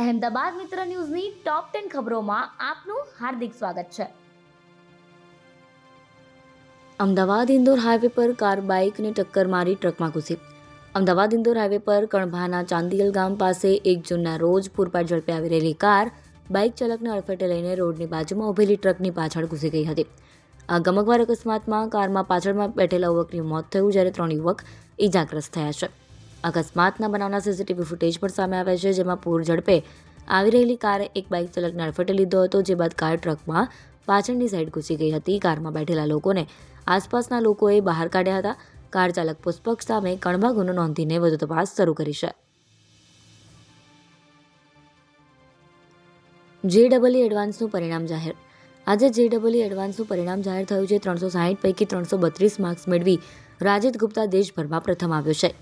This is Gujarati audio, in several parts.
અહેમદાબાદ મિત્ર ન્યૂઝની ટોપ ટેન ખબરોમાં આપનું હાર્દિક સ્વાગત છે. અમદાવાદ ઇન્દોર હાઈવે પર કાર બાઇકને ટક્કર મારી ટ્રકમાં ઘૂસી. અમદાવાદ ઇન્દોર હાઈવે પર કણભાના ચાંદિયલ ગામ પાસે એક જૂનના રોજ પૂરપાટ ઝડપે આવી રહેલી કાર, બાઇક ચાલકને અડફેટે લઈને રોડની બાજુમાં ઊભેલી ટ્રકની પાછળ ઘૂસી ગઈ હતી. આ ગમકવાર અકસ્માતમાં કારમાં પાછળમાં બેઠેલા યુવકનું મોત થયું, જ્યારે ત્રણ યુવક ઈજાગ્રસ્ત થયા છે. અકસ્માતના બનાવના સીસીટીવી ફૂટેજ પણ સામે આવ્યા છે, જેમાં પૂર ઝડપે આવી રહેલી કારે એક બાઇક ચાલકને અડફેટે લીધો હતો, જે બાદ કાર ટ્રકમાં પાછળની સાઈડ ઘૂસી ગઈ હતી. કારમાં બેઠેલા લોકોને આસપાસના લોકોએ બહાર કાઢ્યા હતા. કાર ચાલક પુષ્પક સામે કણબા ગુનો નોંધીને વધુ તપાસ શરૂ કરી છે. જે ડબલઈ એડવાન્સનું પરિણામ જાહેર. આજે જે ડબલઈ એડવાન્સનું પરિણામ જાહેર થયું છે. ત્રણસો સાહીઠ પૈકી ત્રણસો બત્રીસ માર્ક્સ મેળવી રાજિત ગુપ્તા દેશભરમાં પ્રથમ આવ્યો છે.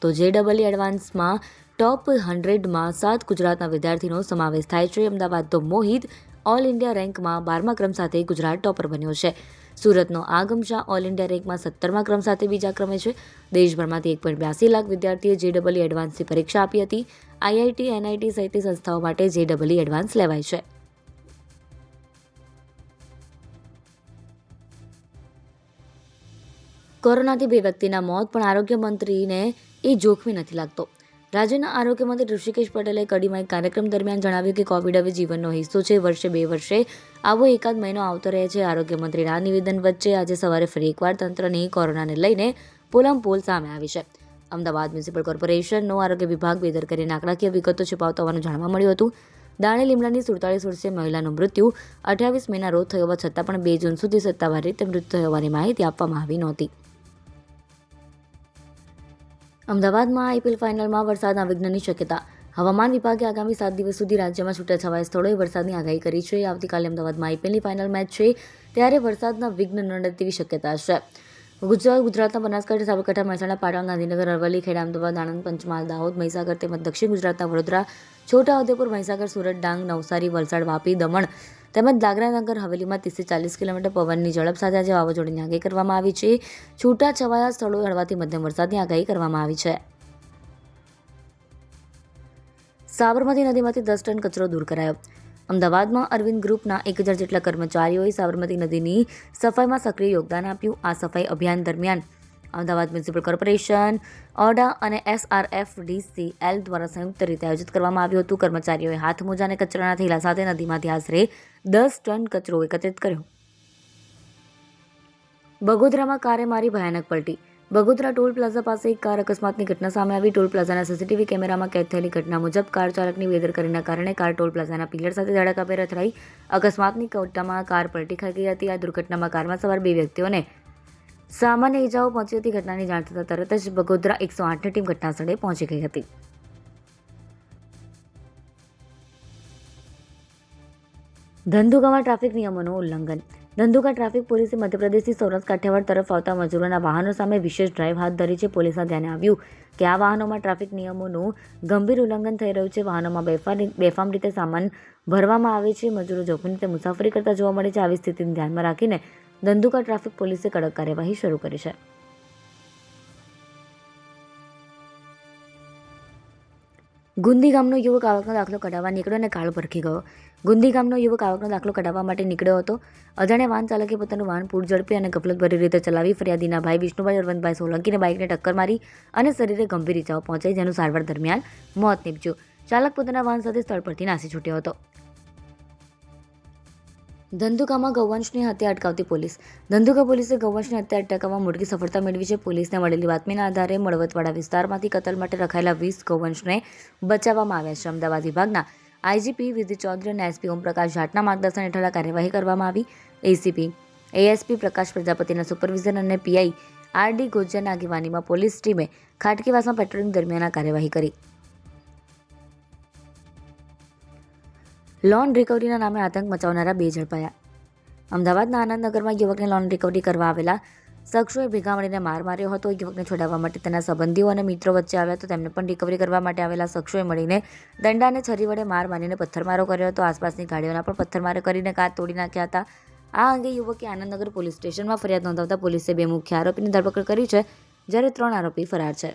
તો જે ડબલઈ એડવાન્સમાં ટોપ હંડ્રેડમાં સાત ગુજરાતના વિદ્યાર્થીનો સમાવેશ થાય છે. અમદાવાદ તો મોહિત ઓલ ઇન્ડિયા રેન્કમાં બારમા ક્રમ સાથે ગુજરાત ટોપર બન્યો છે. સુરતનો આગમ શાહ ઓલ ઇન્ડિયા રેન્કમાં સત્તરમા ક્રમ સાથે બીજા ક્રમે છે. દેશભરમાંથી એક પોઈન્ટ બ્યાસી લાખ વિદ્યાર્થીએ જે ડબલઈ એડવાન્સની પરીક્ષા આપી હતી. આઈઆઈટી એનઆઈટી સહિતની સંસ્થાઓ માટે જે ડબલઈ એડવાન્સ લેવાય છે. કોરોનાથી બે વ્યક્તિના મોત, પણ આરોગ્ય મંત્રીને એ જોખમી નથી લાગતો. રાજ્યના આરોગ્ય મંત્રી ઋષિકેશ પટેલે કડીમાં એક કાર્યક્રમ દરમિયાન જણાવ્યું કે કોવિડ હવે જીવનનો હિસ્સો છે. વર્ષે બે વર્ષે આવો એકાદ મહિનો આવતો રહે છે. આરોગ્ય મંત્રીના નિવેદન વચ્ચે આજે સવારે ફરી એકવાર તંત્રની કોરોનાને લઈને પોલમ પોલ સામે આવી છે. અમદાવાદ મ્યુનિસિપલ કોર્પોરેશનનો આરોગ્ય વિભાગ બેદરકારી આંકડાકીય વિગતો છુપાવતો હોવાનું જાણવા મળ્યું હતું. દાણે લીમડાની સુડતાલીસ વર્ષીય મહિલાનું મૃત્યુ અઠ્યાવીસ મેના રોજ થયો હોવા છતાં પણ બે જૂન સુધી સત્તાવાર રીતે મૃત્યુ થયો હોવાની માહિતી આપવામાં આવી નહોતી. અમદાવાદમાં આઈપીએલ ફાઇનલમાં વરસાદના વિઘ્નની શક્યતા. હવામાન વિભાગે આગામી સાત દિવસ સુધી રાજ્યમાં છૂટાછવાયા સ્થળોએ વરસાદની આગાહી કરી છે. આવતીકાલે અમદાવાદમાં આઈપીએલની ફાઇનલ મેચ છે, ત્યારે વરસાદના વિઘ્ન નડે તેવી શક્યતા છે. ગુજરાત ગુજરાતના બનાસકાંઠા, સાબરકાંઠા, મહેસાણા, પાટણ, ગાંધીનગર, અરવલ્લી ખેડા અમદાવાદ આણંદ, પંચમહાલ, દાહોદ, મહીસાગર તેમજ દક્ષિણ ગુજરાતના વડોદરા છોટાઉદેપુર મહીસાગર, સુરત, ડાંગ, નવસારી, વલસાડ, વાપી, દમણ તેમજ દાદરાનગર હવેલીમાં ત્રીસથી ચાલીસ કિલોમીટર પવનની ઝડપ સાથે આજે વાવાઝોડાની આગાહી કરવામાં આવી છે. છૂટા છવાયા સ્થળોએ હળવાથી મધ્યમ વરસાદની આગાહી કરવામાં આવી છે. સાબરમતી નદીમાંથી દસ ટન કચરો દૂર કરાયો. અમદાવાદમાં અરવિંદ ગ્રુપના એક હજાર જેટલા કર્મચારીઓએ સાબરમતી નદીની સફાઈમાં સક્રિય યોગદાન આપ્યું. આ સફાઈ અભિયાન દરમિયાન અમદાવાદ મ્યુનિસિપલ કોર્પોરેશન ઓડા અને એસઆરએફ ડીસીએલ દ્વારા સંયુક્ત રીતે આયોજિત કરવામાં આવ્યું હતું. કર્મચારીઓએ હાથ મોજા કચરાના થેલા સાથે નદીમાંથી આશરે દસ ટન કચરો એકત્રિત કર્યો. બગોદરામાં કારે મારી ભયાનક પલટી બગોદરા ટોલ પ્લાઝા પાસે એક કાર અકસ્માતની ઘટના સામે આવી. ટોલ પ્લાઝાના સીસીટીવી કેમેરામાં કેદ થયેલી ઘટના મુજબ કાર ચાલકની બેદરકારીના કારણે કાર ટોલ પ્લાઝાના પિલર સાથે ધડાકાભેર અથડાઈ. અકસ્માતની ઘટનામાં કાર પલટી ખાઈ ગઈ હતી. આ દુર્ઘટનામાં કારમાં સવાર બે વ્યક્તિઓને સામાન્ય ઇજાઓ પહોંચી હતી. ઘટનાની જાણ થતાં તરત જ બગોદરા એકસો આઠની ટીમ ઘટનાસ્થળે પહોંચી ગઈ હતી. ધંધુકામાં ટ્રાફિક નિયમોનું ઉલ્લંઘન. ધંધુકા ટ્રાફિક પોલીસે મધ્યપ્રદેશથી સૌરાષ્ટ્ર કાઠિયાવાડ તરફ આવતા મજૂરોના વાહનો સામે વિશેષ ડ્રાઈવ હાથ ધરી છે. પોલીસના ધ્યાને આવ્યું કે આ વાહનોમાં ટ્રાફિક નિયમોનું ગંભીર ઉલ્લંઘન થઈ રહ્યું છે. વાહનોમાં બેફામ બેફામ રીતે સામાન ભરવામાં આવે છે. મજૂરો જોખમી રીતે મુસાફરી કરતા જોવા મળે છે. આવી સ્થિતિને ધ્યાનમાં રાખીને ધંધુકા ટ્રાફિક પોલીસે કડક કાર્યવાહી શરૂ કરી છે. ગુંદી ગામનો યુવક આવકનો દાખલો કઢાવવા નીકળ્યો અને કાળ પરખી ગયો. ગુંદી ગામનો યુવક આવકનો દાખલો કઢાવવા માટે નીકળ્યો હતો. અજાણ્યા વાહન ચાલકે પોતાનું વાહન પૂર ઝડપી અને ગફલતભરી રીતે ચલાવી ફરિયાદીના ભાઈ વિષ્ણુભાઈ અરવંતભાઈ સોલંકીને બાઇકને ટક્કર મારી અને શરીરે ગંભીર ઇજાઓ પહોંચાઈ, જેનું સારવાર દરમિયાન મોત નીપજ્યું. ચાલક પોતાના વાહન સાથે સ્થળ પરથી નાસી છૂટ્યો હતો. ધંધુકામાં ગૌવંશની હત્યા અટકાવતી પોલીસ. ધંધુકા પોલીસે ગૌવંશની હત્યા અટકાવવામાં મોટી સફળતા મેળવી છે. પોલીસને મળેલી બાતમીના આધારે મળવતવાડા વિસ્તારમાંથી કતલ માટે રખાયેલા વીસ ગૌવંશને બચાવવામાં આવ્યા છે. અમદાવાદ વિભાગના આઈજીપી વિધિ ચૌધરી અને એસપી ઓમપ્રકાશ જાટના માર્ગદર્શન હેઠળ કાર્યવાહી કરવામાં આવી. એસીપી, એએસપી પ્રકાશ પ્રજાપતિના સુપરવિઝન અને પીઆઈ આરડી ગોજરના આગેવાનીમાં પોલીસ ટીમે ખાટકીવાસમાં પેટ્રોલિંગ દરમિયાન કાર્યવાહી કરી. લોન રિકવરીના નામે આતંક મચાવનારા બે ઝડપાયા. અમદાવાદના આનંદનગરમાં યુવકને લોન રિકવરી કરવા આવેલા શખ્સોએ ભેગા મળીને માર માર્યો હતો. યુવકને છોડાવવા માટે તેના સંબંધીઓ અને મિત્રો વચ્ચે આવ્યા તો તેમને પણ રિકવરી કરવા માટે આવેલા શખ્સોએ મળીને દંડાને છરી વડે માર મારીને પથ્થરમારો કર્યો હતો. આસપાસની ગાડીઓના પણ પથ્થરમારો કરીને કાચ તોડી નાખ્યા હતા. આ અંગે યુવકે આનંદનગર પોલીસ સ્ટેશનમાં ફરિયાદ નોંધાવતા પોલીસે બે મુખ્ય આરોપીની ધરપકડ કરી છે, જ્યારે ત્રણ આરોપી ફરાર છે.